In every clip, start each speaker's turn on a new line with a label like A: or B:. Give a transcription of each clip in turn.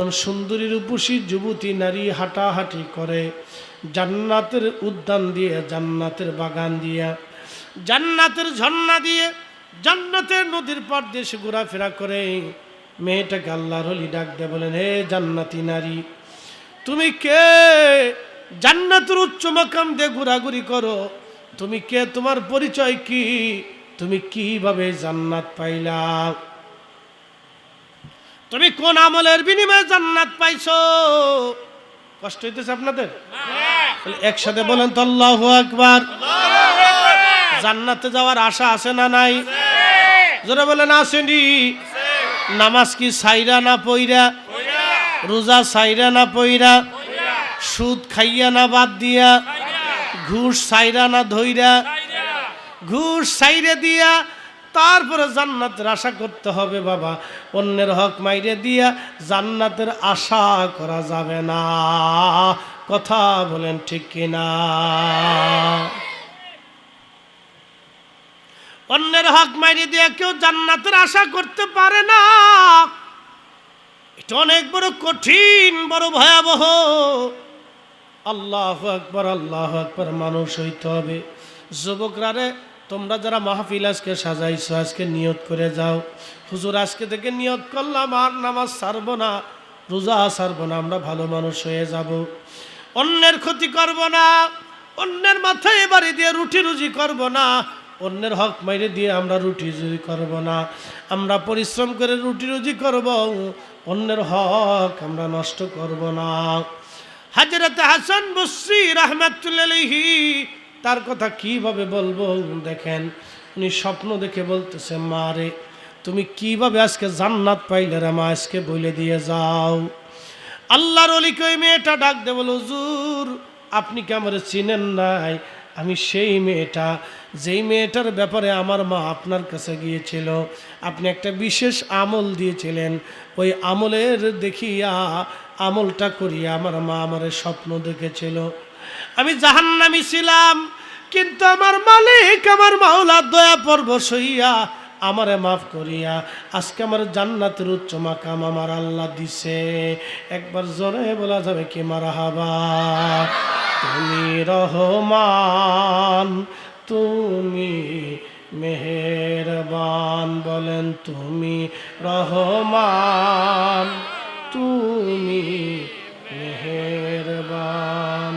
A: সুন্দরী রূপসী যুবতী নারী হাঁটাহাঁটি করে, জান্নাতের উদ্যান দিয়ে, জান্নাতের বাগান দিয়ে, জান্নাতের ঝর্ণা দিয়ে জান্নাতের নদীর পার সে ঘোরাফেরা করে। মেয়েটাকে আল্লাহর হলি ডাক দিয়ে বলেন, হে জান্নাতি নারী, তুমি কে? জান্নাতের উচ্চ মাকাম দিয়ে ঘোরাঘুরি করো। তুমি কে? তোমার পরিচয় কি? তুমি কীভাবে জান্নাত পাইলা? তুমি কোন আমলের বিনিময়ে জান্নাত পাইছো? কষ্ট হইতেছে আপনাদের? একসাথে বলেন তো, আল্লাহ আকবার। জান্নাতে যাওয়ার আশা আছে না নাই? যারা বলেন, আসেনি। নামাজ কি সাইরা না পইরা? রোজা সাইরা না পইরা? সুদ খাইয়া না বাদ দিয়া? ঘুষ সাইরা না ধইরা? ঘুষ সাইরে দিয়া তারপরে জান্নাতের আশা করতে হবে বাবা। অন্যের হক মাইরে দিয়া জান্নাতের আশা করা যাবে না। কথা বলেন ঠিক কিনা? অন্যের হক মাইরে দিয়ে কেউ জান্নাতের আশা করতে পারে না। এটা অনেক বড় কঠিন, বড় ভয়াবহ। আল্লাহ আকবর আল্লাহ আকবর মানুষ হইতে হবে। যুবকরা রে তোমরা যারা মাহফিল আজকে সাজাইছো, আজকে নিয়ত করে যাও। হুজুর, আজকে থেকে নিয়ত করলাম, আর নামাজ ছাড়বো না, রোজা ছাড়বো না, আমরা ভালো মানুষ হয়ে যাব। অন্যের ক্ষতি করব না, অন্যের মাথায় বাড়ি দিয়ে রুটি রুজি করব না, অন্যের হক মাইরে দিয়ে আমরা রুটি রুজি করব না। আমরা পরিশ্রম করে রুটি রুজি করব, অন্যের হক আমরা নষ্ট করব না। হাজরত হাসান বসরি রহমতুল্লাহি তার কথা কীভাবে বলব? দেখেন, উনি স্বপ্ন দেখে বলতেছে, মা রে, তুমি কীভাবে আজকে জান্নাত পাইলে রে মা? আজকে বলে দিয়ে যাও। আল্লাহর অলিকে ওই মেয়েটা ডাক দে বলো, হুজুর, আপনি কি আমার চিনেন নাই? আমি সেই মেয়েটা, যেই মেয়েটার ব্যাপারে আমার মা আপনার কাছে গিয়েছিল, আপনি একটা বিশেষ আমল দিয়েছিলেন। ওই আমলের দেখিয়া, আমলটা করিয়া আমার মা আমার স্বপ্ন দেখেছিল। আমি জাহান্নামি ছিলাম, কিন্তু আমার মালিক, আমার মাওলা দয়া পর্ব সইয়া আমারে মাফ করিয়া আজকে আমার জান্নাতের উচ্চ মাকাম আমার আল্লাহ দিছে। একবার জোরে বলা যাবে কি মারা হাবা তুমি রহমান, তুমি মেহেরবান, বলেন তুমি রহমান, তুমি মেহেরবান।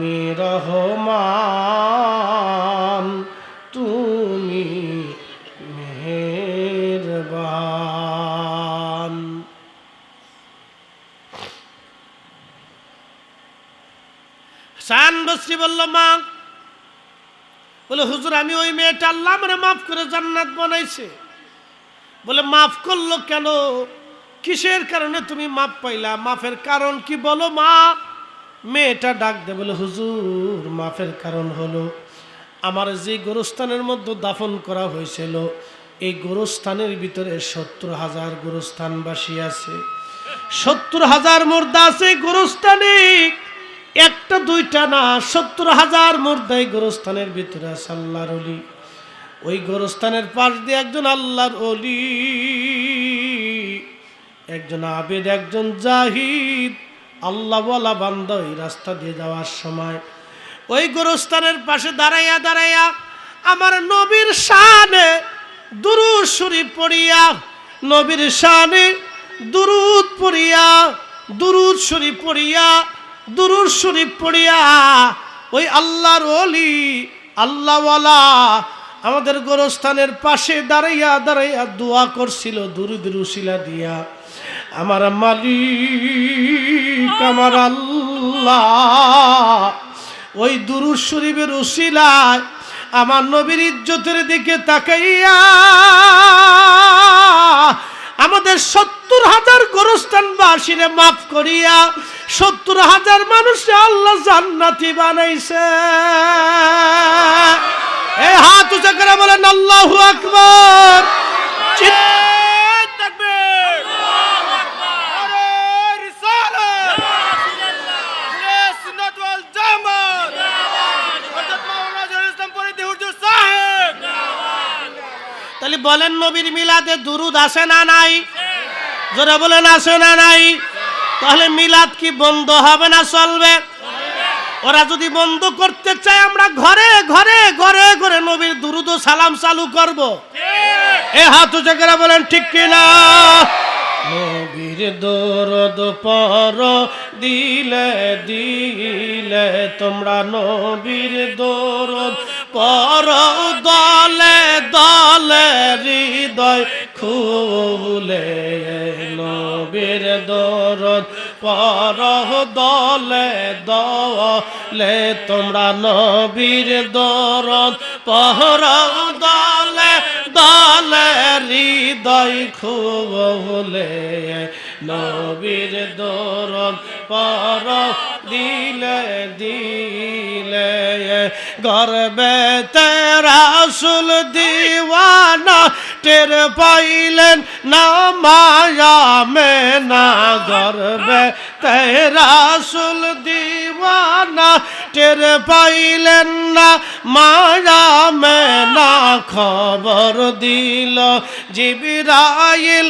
A: তুমি রহমান, তুমি মেহেরবান। সান বসরি বলল, মা। বলে, হুজুর, আমি ওই মেয়েটা আল্লাহ মানে মাফ করে জান্নাত বানাইছে। বলে, মাফ করল কেন? কিসের কারণে তুমি মাপ পাইলা? মাফের কারণ কি বলো মা? মেয়েটা ডাক দে বলে, হুজুর, মাফের কারণ হলো আমার যে গোরস্থানের মধ্যে দাফন করা হয়েছিল, এই গোরস্থানের ভিতরে সত্তর হাজার গোরস্থানবাসী আছে। সত্তর হাজার মুর্দা আছে এই গোরস্থানে, একটা, দুইটা না, সত্তর হাজার মুর্দাই গোরস্থানের ভিতরে আছে আল্লাহর অলি ওই গোরস্থানের পাশ দিয়ে একজন আল্লাহর অলি একজন আবেদ, একজন জাহিদ আল্লাহ বলা বান্ধ ওই রাস্তা দিয়ে যাওয়ার সময় ওই গোরস্থানের পাশে দাঁড়াইয়া দাঁড়াইয়া আমার নবীর শানে দুরুদ শরীফ পড়িয়া, নবীর শানে দুরুদ পড়িয়া, দুরুদ শরীফ পড়িয়া, দুরুদ শরীফ পড়িয়া ওই আল্লাহর অলি আল্লাহওয়ালা আমাদের গোরস্থানের পাশে দাঁড়াইয়া দাঁড়াইয়া দোয়া করছিল দুরুদ রুশিলা দিয়া। আমার মালিক, আমার আল্লাহ। ওই দুরুদ শরীফের উশিলায় আমার নবীর ইজ্জতের দিকে তাকাইয়া আমাদের সত্তর হাজার গোরস্থান বাসীরে মাফ করিয়া সত্তর হাজার মানুষে আল্লাহ জান্নাতি বানাইছে। এই হাত উঁচা করে বলেন, আল্লাহু আকবার। বলেন নবীর মিলাদে দুরুদ আসে না নাই? জোরে বলেন, আসে না নাই? তাহলে মিলাদ কি বন্ধ হবে না চলবে? ওরা যদি বন্ধ করতে চায়, আমরা ঘরে ঘরে ঘরে ঘরে নবীর দুরুদ সালাম চালু করব। এ হাত উঁচা করে বলেন, ঠিক কিনা নবীর দরদ পর দিলে দিলে তোমরা নবীর দরদ পর দলে দলে হৃদয় খুলে নবীর দরদ। পর দলে দলে তোমরা নবীর দরদ। পর হৃদয় খুলে নবীর দরদ পর দিলে দিলে। গর্বে তেরাসুল দিওয়ানা, টের পাইলেন না মায়া মে না গর্বে তেরাসুল দিওয়ানা টের পাইলেন না। মায়া মে না খবর দিল, জিবিরাইল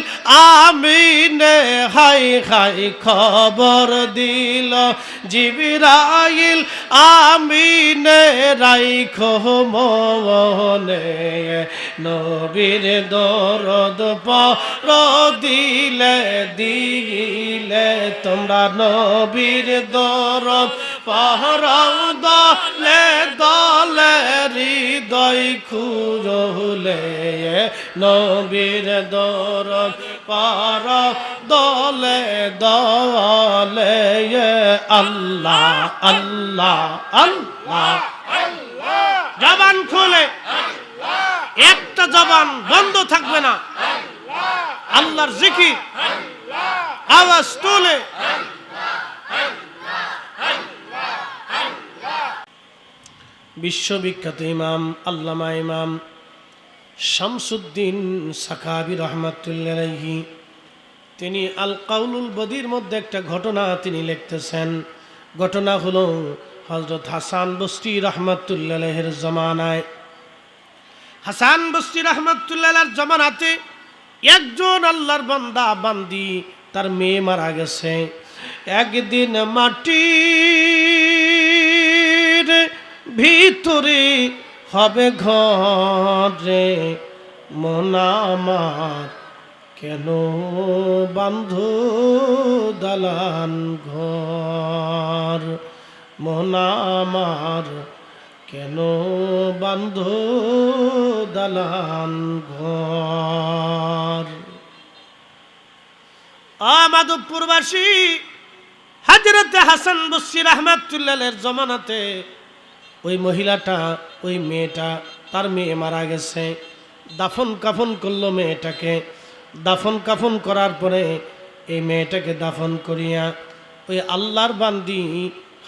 A: আমিনে হাই হাই খবর দিল, জিবিরাইল আমিনে রাইখো মনে, নবীর দরদ পর দিলে দিলে তোমরা নবীর দরদ পহর দলে দলে হৃদয় খুঁজলে নবীর দরদ পার দলে দলে আল্লাহ আল্লাহ আল্লাহ। জবান খুলে। একটা জবান বন্ধ থাকবে না। আল্লাহর জিকির। আওয়াজ তুলে। বিশ্ববিখ্যাত ইমাম, আল্লামা ইমাম শামসুদ্দিন সাকাবি রহমাতুল্লাহি তিনি আল কাউলুল বদির মধ্যে একটা ঘটনা তিনি লিখতেছেন। ঘটনা হলো হজরত হাসান বস্তি রহমাতুল্লাহের জমানায়। হাসান বস্তি রহমাতুল্লাহর জমানাতে একজন আল্লাহর বান্দা, বান্দি, তার মেয়ে মারা গেছে। একদিন মাটির ভিতরে হবে ঘরে মনা আমার কেন বান্ধ দালান ঘর? মনা আমার কেন বান্ধ দালান ঘর? আমাদপুরবাসী হাজরতে হাসান বসির আহমদুল্লাহের জমানাতে ওই মহিলাটা, ওই মেয়েটা, তার মেয়ে মারা গেছে। দাফন কাফন করল মেয়েটাকে। দাফন কাফন করার পরে এই মেয়েটাকে দাফন করিয়া ওই আল্লাহর বান্দি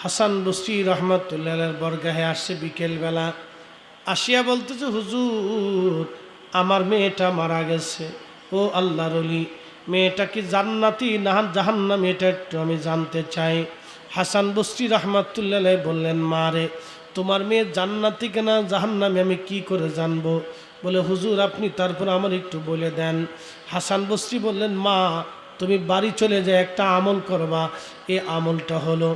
A: হাসান বসরি রহমতুল্লাহের বরগাহে আসছে বিকেলবেলা। আসিয়া বলতেছে, হুজুর, আমার মেয়েটা মারা গেছে। ও আল্লাহর অলি, মেয়েটা কি জান্নাতি না জাহান্নাম? এটা একটু আমি জানতে চাই। হাসান বস্রি রহমাতুল্লাহ বললেন, মা রে তোমার মেয়ে জান্নাতি কেনা জাহান্নামে আমি কি করে জানব? বলে, হুজুর, আপনি তারপর আমার একটু বলে দেন। হাসান বস্রি বললেন, মা, তুমি বাড়ি চলে যায় একটা আমল করবা। এই আমলটা হলো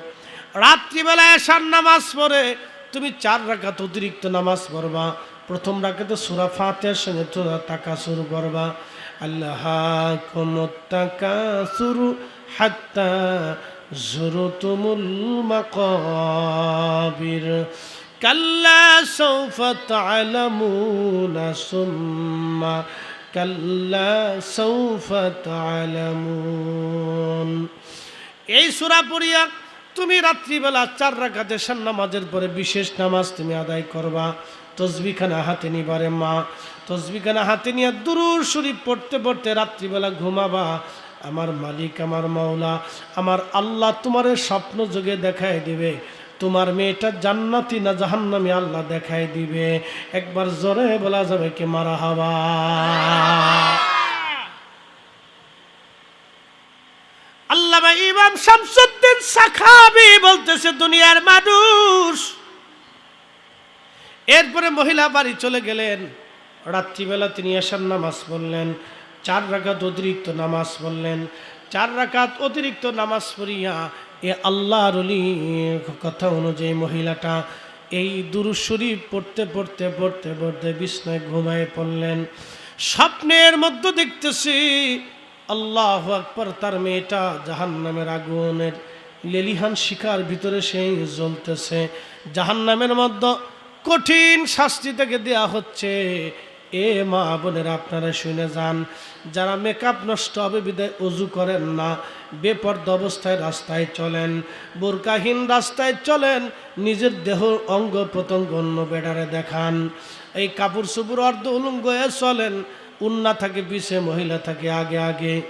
A: রাত্রিবেলা এসার নামাজ পড়ে তুমি চার রাকাত অতিরিক্ত নামাজ পড়বা। প্রথম রাকাতে সুরা ফাতের সঙ্গে তোরা টাকা শুরু করবা। আল্লাহ টাকা শুরু হাত্তা জুরুতুমুল মাকাবির কাল্লা সৌফা তালামুনা সুম্মা কাল্লা সৌফা তালামুন এই সুরা পড়িয়া তুমি রাত্রিবেলা চার রাখাতে নামাজের পরে বিশেষ নামাজ তুমি আদায় করবা। তসবিখানা হাতে নিবারে মা। তসবিখানা হাতে নিয়ে দুরুর শরীফ পড়তে পড়তে রাত্রিবেলা ঘুমাবা। আমার মালিক, আমার মাওলা, আমার আল্লাহ তোমার স্বপ্ন যোগে দেখায় দিবে। তোমার মেয়েটা জান্নাতি না জাহান্নামি আল্লাহ দেখায় দিবে। একবার জোরে বলা যাবে কি মারা হাওয়া? ইমাম শামসুদ্দিন সাখাবি বলতেছে, দুনিয়ার মানুষ। এরপরে মহিলা বাড়ি চলে গেলেন। রাত্রিবেলা তিনি এসার নামাজ পড়লেন। চার রাকাত অতিরিক্ত নামাজ পড়লেন। চার রাকাত অতিরিক্ত নামাজ পড়িয়া এ আল্লাহর কথা অনুযায়ী মহিলাটা এই দুরুদ শরীফ পড়তে পড়তে পড়তে পড়তে বিছনায় ঘুমায় পড়লেন। স্বপ্নের মধ্যে দেখতেছি আল্লাহ আকবর তার মেয়েটা জাহান্নামের আগুনের লেলিহান শিকার ভিতরে সেই জ্বলতেছে। জাহান্নামের মধ্যে কঠিন শাস্তি থেকে দেয়া হচ্ছে। এ মা বোনেরা, আপনারা শুনে যান। যারা মেকআপ নষ্ট হবে, বিদায় অজু করেন না। বেপর্দ অবস্থায় রাস্তায় চলেন। বোরকাহীন রাস্তায় চলেন। নিজের দেহ অঙ্গ প্রত্যঙ্গ অন্য বেড়ারে দেখান। এই কাপড় সুপুর অর্ধ উলঙ্গ হয়ে চলেন। উন্না থাকে পিছে, মহিলা থাকে আগে আগে।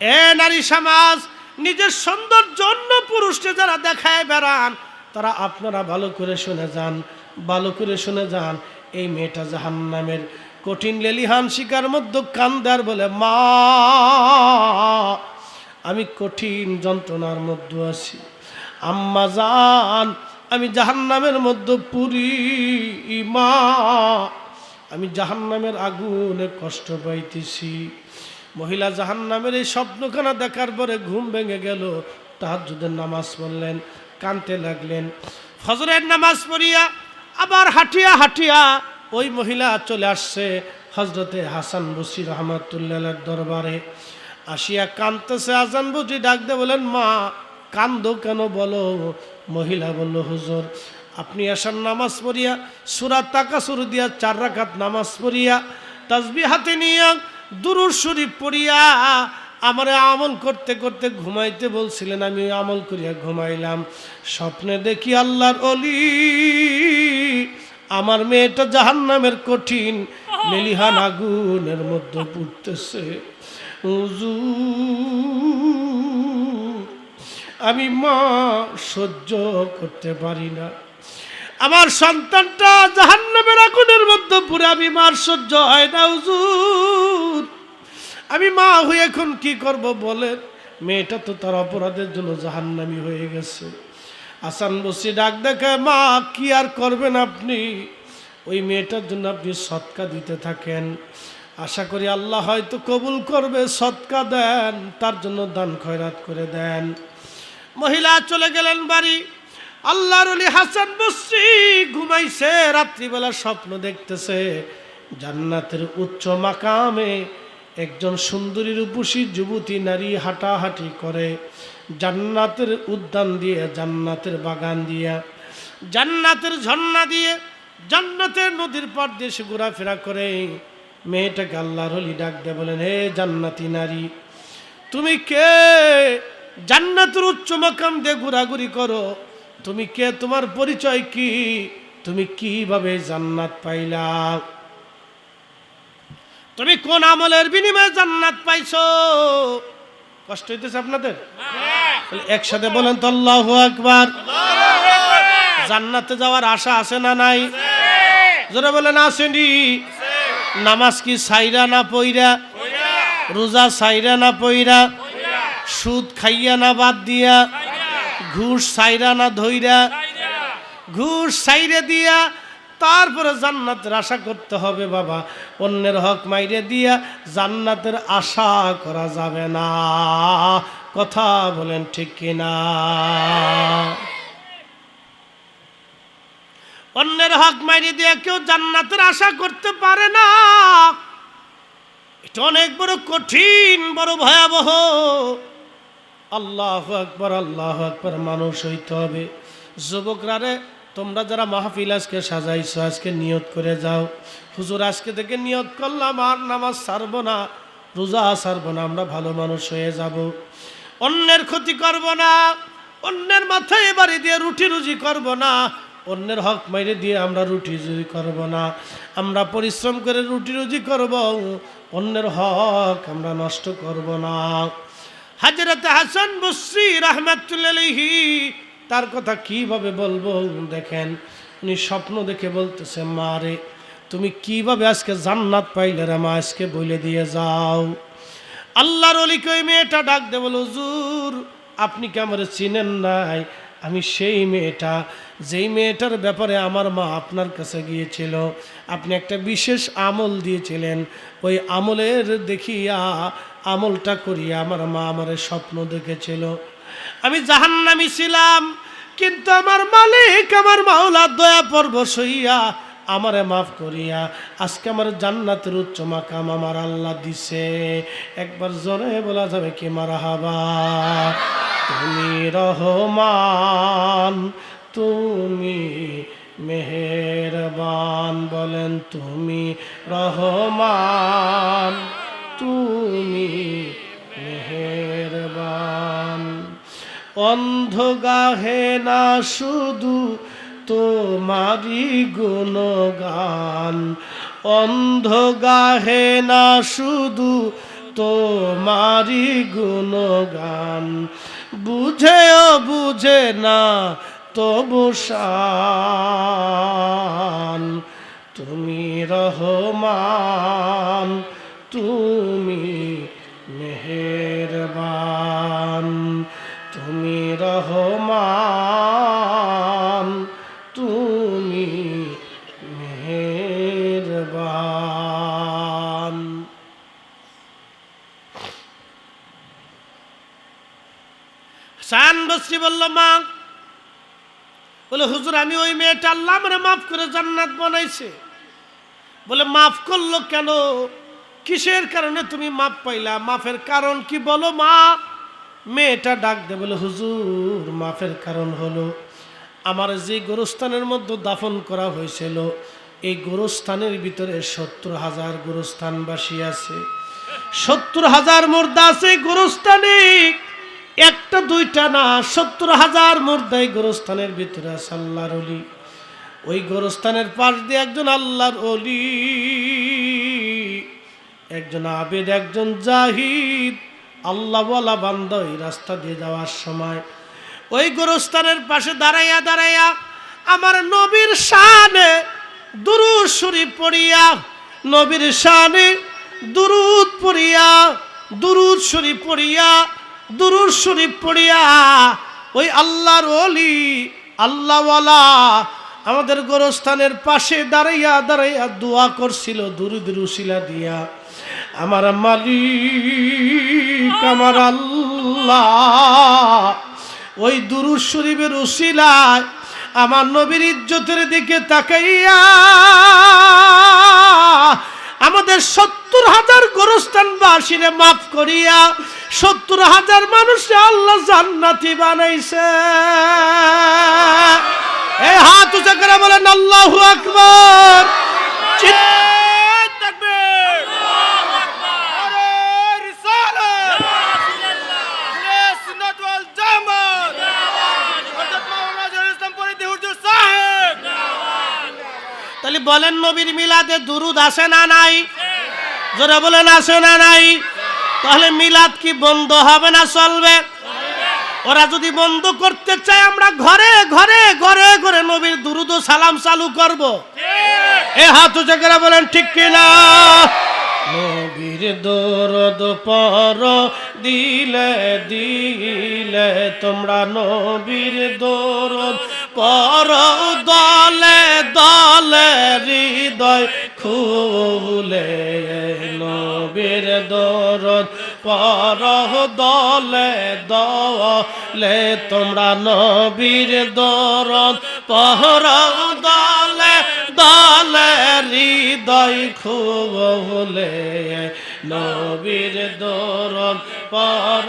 A: এ নারী সমাজ, নিজের সৌন্দর্য অন্য পুরুষকে যারা দেখায় বেড়ান, তারা আপনারা ভালো করে শুনে যান। ভালো করে শুনে যান, এই মেয়েটা জাহান্নামের কঠিন লেলিহান শিকার মধ্যে কান্দার বলে, মা, আমি কঠিন যন্ত্রণার মধ্যে আছি। আম্মা জান, আমি জাহান্নামের মধ্যে পুরি, মা, আমি জাহান্নামের আগুনে কষ্ট পাইতেছি। মহিলা জাহান্নামের এই স্বপ্নখানা দেখার পরে ঘুম ভেঙে গেল। তাহাজুদের নামাজ পড়লেন, কানতে লাগলেন। ফজরের নামাজ পড়িয়া আবার হাঁটিয়া হাঁটিয়া ওই মহিলা চলে আসছে হজরতে হাসান বসির রহমতুল্লাহ দরবারে। আসিয়া কানতেছে আজান বুঝি ডাকতে বলেন, মা, কান্দো কেন বলো? মহিলা বলল, হুজুর, আপনি আসার নামাজ পড়িয়া, সুরা তাকা সুর দিয়া চার রাকাত নামাজ পড়িয়া তাসবি হাতে নিয়ে দুরুর শরীফ পড়িয়া, আমারে আমল করতে করতে ঘুমাইতে বলছিলেন, আমি আমল করিয়া ঘুমাইলাম। স্বপ্নে দেখি আল্লাহর অলি আমার মেয়েটা জাহান্নামের কঠিন মেলিহান আগুনের মধ্যে পুড়তেছে। আমি মা সহ্য করতে পারি না। আমার সন্তানটা জাহান্নামের আগুনের মধ্যে পুরো আমি মার সহ্য হয় না, হুজুর। আমি মা হয়ে এখন কি করব বলেন? মেয়েটা তো তার অপরাধের জন্য জাহান্নামি হয়ে গেছে। আসান বসি ডাক দেখে, মা, কি আর করবেন আপনি? ওই মেয়েটার জন্য আপনি সৎকা দিতে থাকেন। আশা করি আল্লাহ হয়তো কবুল করবে, সৎকা দেন, তার জন্য দান খয়রাত করে দেন। মহিলা চলে গেলেন বাড়ি। আল্লাহর হাসান বসরি ঘুমাইছে, রাত্রিবেলা স্বপ্ন দেখতেছে জান্নাতের উচ্চ মাকামে একজন সুন্দরী রূপসী যুবতী নারী হাঁটাহাঁটি করে। জান্নাতের উদ্যান দিয়ে, জান্নাতের বাগান দিয়ে, জান্নাতের ঝর্ণা দিয়ে জান্নাতের নদীর পার সে ঘোরাফেরা করে। মেয়েটাকে আল্লাহর হলি ডাক দিয়ে বলেন, হে জান্নাতি নারী, তুমি কে? জান্নাতের উচ্চ মাকাম দিয়ে ঘোরাঘুরি করো। তুমি কে? তোমার পরিচয় কি? তুমি কীভাবে জান্নাত পাইলা? তুমি কোন আমলের বিনিময়ে জান্নাত পাইছো? কষ্ট হইতেছে আপনাদের? তাহলে একসাথে বলেন তো, আল্লাহ আকবার। জান্নাতে যাওয়ার আশা আছে না নাই? যারা বলেন আসেনি নামাজ কি সাইরা না পইরা? রোজা সাইরা না পইরা? সুদ খাইয়া না বাদ দিয়া? ঘুষ সাইরা না ধইরা? ঘুষ সাইরে দিয়া তারপরে জান্নাতের আশা করতে হবে বাবা। অন্যের হক মাইরে দিয়া জান্নাতের আশা করা যাবে না। কথা বলেন ঠিক কিনা? অন্যের হক মাইরে দিয়ে কেউ জান্নাতের আশা করতে পারে না। এটা অনেক বড় কঠিন, বড় ভয়াবহ। আল্লাহ আকবর আল্লাহ আকবর মানুষ হইতে হবে। যুবকরা রে তোমরা যারা মাহফিল আজকে সাজাইছো, আজকে নিয়ত করে যাও। হুজুর, আজকে থেকে নিয়ত করলাম, আর নামাজ ছাড়বো না, রোজা ছাড়বো না, আমরা ভালো মানুষ হয়ে যাব। অন্যের ক্ষতি করব না, অন্যের মাথায় বাড়ি দিয়ে রুটি রুজি করব না, অন্যের হক মাইরে দিয়ে আমরা রুটি রুজি করব না। আমরা পরিশ্রম করে রুটি রুজি করব, অন্যের হক আমরা নষ্ট করব না। হাজরত হাসান বসরি রহমাতুল্লাহি তার কথা কীভাবে বলব? দেখেন, উনি স্বপ্ন দেখে বলতেছে, মা রে, তুমি কীভাবে আজকে জান্নাত পাইলে রে মা? আজকে বলে দিয়ে যাও। আল্লাহর অলিকে ওই মেয়েটা ডাক দে বলো, হুজুর, আপনি কি আমার চিনেন নাই? আমি সেই মেয়েটা, যেই মেয়েটার ব্যাপারে আমার মা আপনার কাছে গিয়েছিল, আপনি একটা বিশেষ আমল দিয়েছিলেন। ওই আমলের দেখিয়া, আমলটা করিয়া আমার মা আমার স্বপ্ন দেখেছিল। আমি জাহান্নামি ছিলাম। কিন্তু আমার মালিক, আমার মাওলা দয়া পর্ব সইয়া আমারে মাফ করিয়া আজকে আমার জান্নাতের উচ্চ মাকাম আমার আল্লাহ দিছে। একবার জোরে বলা যাবে কি মারা হাবা তুমি রহমান, তুমি মেহেরবান, বলেন তুমি রহমান। অন্ধ গাহে না শুধু তোমারি গুণগান। অন্ধ গাহে না শুধু তোমারি গুণগান। বুঝেও বুঝে না তবু শান। তুমি রহমান, তুমি রহমান, তুমি মেহেরবান। সান বলল, মা। বলে, হুজুর, আমি ওই মেয়েটা আল্লাহ মানে মাফ করে জান্নাত বানাইছে। বলে, মাফ করল কেন? কিসের কারণে তুমি মাফ পাইলা? মাফের কারণ কি বলো মা? মেয়েটা ডাক দে বলে, হুজুর, মাফের কারণ হলো আমার যে গোরস্থানের মধ্যে দাফন করা হয়েছিল, এই গোরস্থানের ভিতরে সত্তর হাজার গোরস্থানবাসী আছে। সত্তর হাজার মুর্দা আছে গোরস্থানে, একটা, দুইটা না, সত্তর হাজার মুর্দাই গোরস্থানের ভিতরে আছে, আল্লাহর অলি ওই গোরস্থানের পাশ দিয়ে একজন আল্লাহর অলি একজন আবেদ, একজন জাহিদ আল্লাহ বলা বান্ধ এই রাস্তা দিয়ে যাওয়ার সময় ওই গোরস্থানের পাশে দাঁড়াইয়া দাঁড়াইয়া আমার নবীর শানে দুরুদ শরীফ পড়িয়া, নবীর শানে দুরুদ পড়িয়া, দুরুদ শরীফ পড়িয়া, দুরুদ শরীফ পড়িয়া ওই আল্লাহর অলি আল্লাহওয়ালা আমাদের গোরস্থানের পাশে দাঁড়াইয়া দাঁড়াইয়া দোয়া করছিল, দুরুদ রুশিলা দিয়া। আমার মালিক, আমার আল্লাহ। ওই দুরুদ শরীফের উশিলায় আমার নবীর ইজ্জতের দিকে তাকাইয়া আমাদের সত্তর হাজার গোরস্থানবাসীরে মাফ করিয়া সত্তর হাজার মানুষে আল্লাহ জান্নাতি বানাইছে। এই হাত উঁচা করে বলেন, আল্লাহু আকবার। চিৎ- তাহলে বলেন নবীর মিলাদে দুরুদ আসে না নাই? জোরে বলেন, আসে না নাই? তাহলে মিলাদ কি বন্ধ হবে না চলবে? ওরা যদি বন্ধ করতে চায়, আমরা ঘরে ঘরে ঘরে ঘরে নবীর দুরুদ সালাম চালু করব। এ হাত উঁচু করে বলেন, ঠিক কিনা নবীর দরদ পর দিলে দিলে তোমরা নবীর দরদ পর দলে দলে হৃদয় খুলে নবীর দরদ। পর দলে দলে তোমরা নবীর দরদ। পর দলে দলে হৃদয় খুলে নবীর দরদ। পর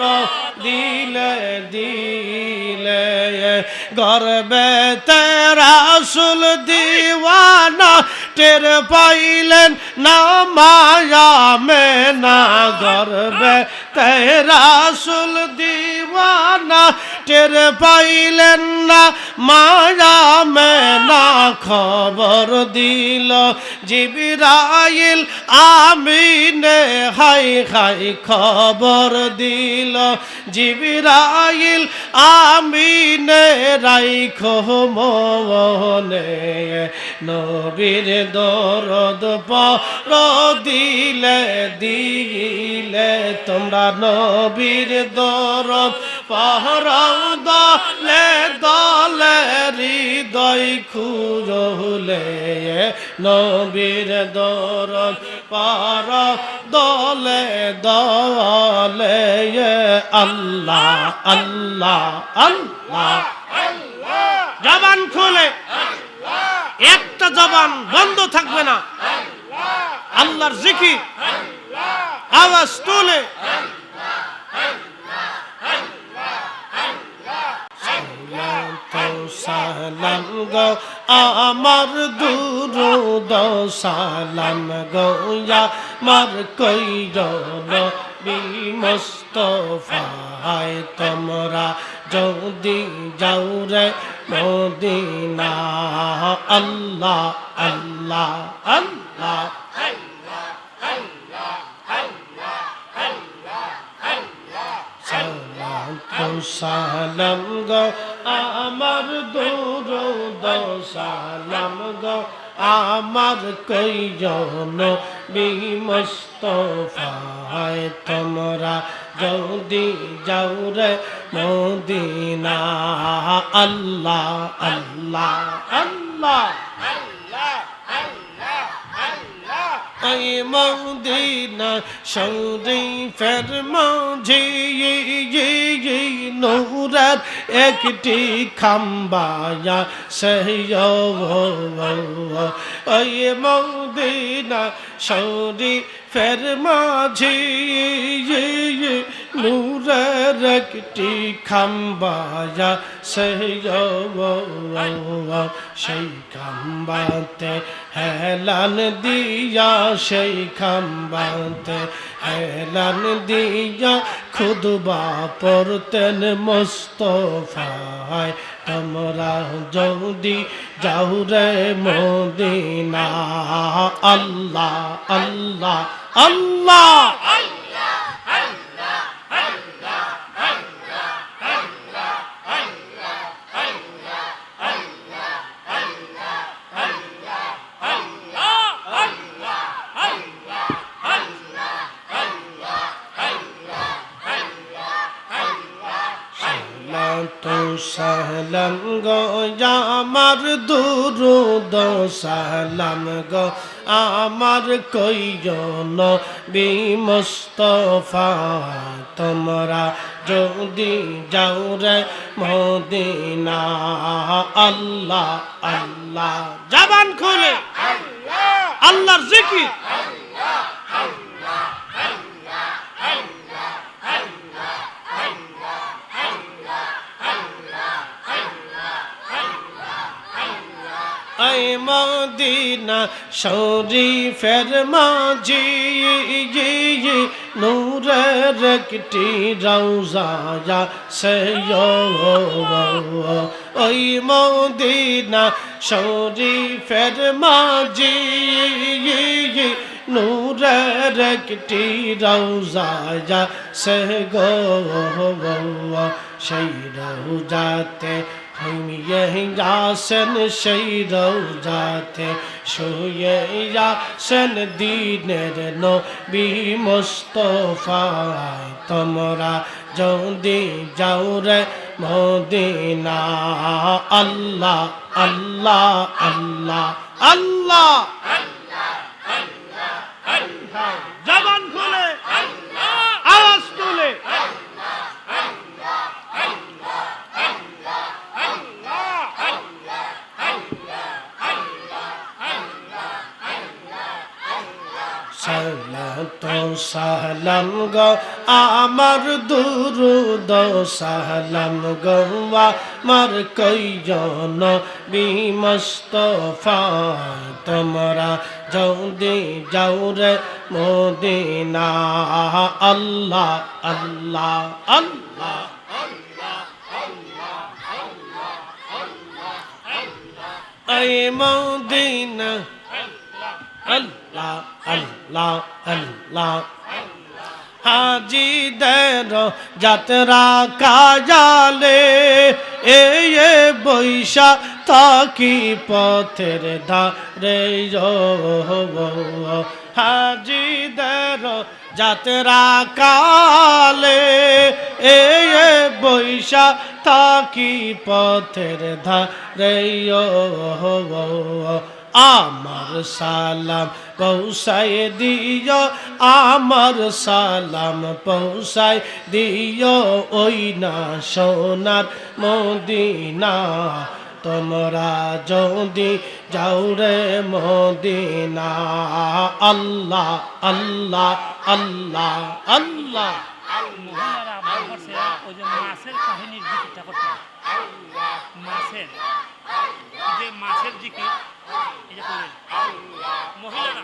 A: দিলে দিলে গর্বে তেরাসুল দিওয়ানা টের পাইলেন না মায়া মে না গর্বে তেরাসুল দিওয়ানা টের পাইলেন না মায়া মে না খবর দিল জিবিরাইল আমিনে, হাই হাই খবর দিল। জিবিরাইল আমিনে, রাইখো মনে, নবীর দরদ পর দিলে দিলে তোমরা নবীর দরদ পহর দলে দলে হৃদয় খুঁজলে নবীর দরদ পার দলে দলে আল্লাহ আল্লাহ আল্লাহ। জবান খুলে। একটা জবান বন্ধ থাকবে না। আল্লাহর জিকির। আওয়াজ তুলে। সালাম গো আমার দুরুদ সালাম গো আমার কইরল বিমস্তফায় তোমরা যদি যাও রে মদিনা আল্লাহ আল্লাহ আল্লাহ সালাম গো আমার দৌড় সালাম গো আমার কইজন বিমস্তফায় তোমরা? যদি যাও রে মদিনা, আল্লাহ আল্লাহ আল্লাহ। আই মদিনা শরীফের মাঝে নৌরার একটি খাম্বায়া সেই মদিনা শরীফের মাঝে নূরের একটি খাম্বায়া সেই সেই খাম্বাতে হেলান দিয়া সেই খাম্বাতে হেলান দিয়া খুদবা পড়তেন মোস্তফায়, তোমরা যদি যাও রে মদিনা, আল্লাহ আল্লাহ আল্লাহ। সালাম গো আমার দুরুদ সালাম গো আমার কইজন বিমস্তফা তোমরা যদি যাও রে মদিনা আল্লাহ আল্লাহ জবান খুলে। আল্লাহর জিকির। আই মদিনা, শরীফের মাঝি নূরের একটি রওজা ওই মদিনা, শরীফের মাঝি নূরের একটি রওজা সে গো সেই রওজাতে ঘুমিয়ে যাসেন সেই রৌজাতে শুয়ে যাসেন দিনের নবী মোস্তফায় তোমরা যদি যাও রে মদিনা আল্লাহ আল্লাহ আল্লাহ আল্লাহ সলত সাহলম গ, আমার দুরুদ সাহলম গৌয়া মার কই জন বিমস্তফা তোমরা জৌদি জৌরে মোদিনা। আল্লাহ আল্লাহ আল্লাহ। এই মদিনা আল্লাহ আল্লাহ। হাজিদের যাত্রা কাজালে, এ বৈশা তাকি পথের ধারে হাজিদের যাত্রা কালে, এ বৈশা তাকি পথের ধারে আমার সালাম পৌঁছায় দিও আমার সালাম পৌঁছায় দিও। ওই না সোনার মদিনা তোমরা যদি যাও রে মদিনা। আল্লাহ আল্লাহ আল্লাহ আল্লাহ।
B: যে মাছের হয়। যে মাছের জিকির এই যে করলেন মহিলারা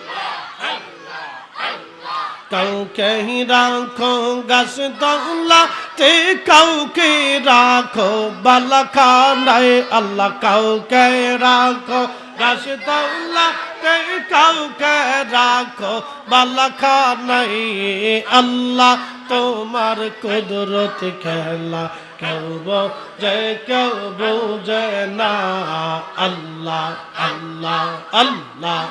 A: কাউকে রাখো গাছ দৌলা তে কাউকে রাখো বালাখানায়, আল্লাহ কাউকে রাখো গাছ দৌলা তে কাউকে রাখো বালাখানায়, আল্লাহ তোমার কুদরত খেলা, কেউ বোঝে কেউ বোঝে না আল্লাহ আল্লাহ আল্লাহ।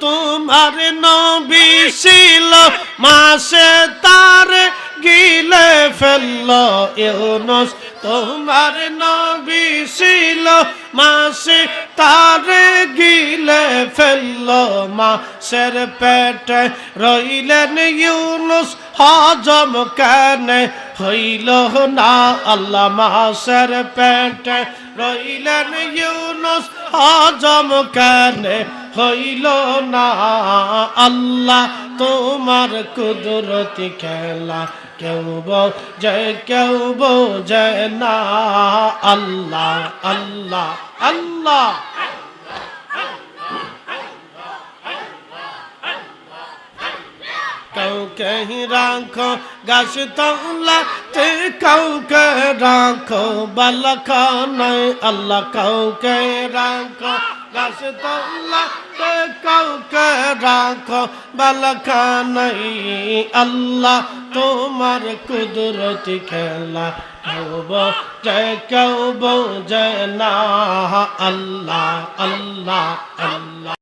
A: তোমার নবী ছিল মাসে তার গিলে ফেলল ইউনুস। তোমার নবী ছিল মাসে, তার গিলে ফেলল মাসের পেটে রইলেন ইউনুস, হজম কেন হইল না আল্লাহ মাসের পেটে রইলেন ইউনুস, হজম কেন হইল না আল্লাহ। তোমার কুদরতি খেলা কেউ বোঝে কেউ বোঝে না। আল্লাহ আল্লাহ আল্লাহ। কাউকে রাখো, গাছ তলাতে কাউকে রাখো বালখানায় আল্লাহ কাউকে রাখো, গাছ তলাতে কাউকে রাখো বালখানায় আল্লাহ তোমার কুদরতি খেলা কেউ বোঝে না, আল্লাহ আল্লাহ আল্লাহ।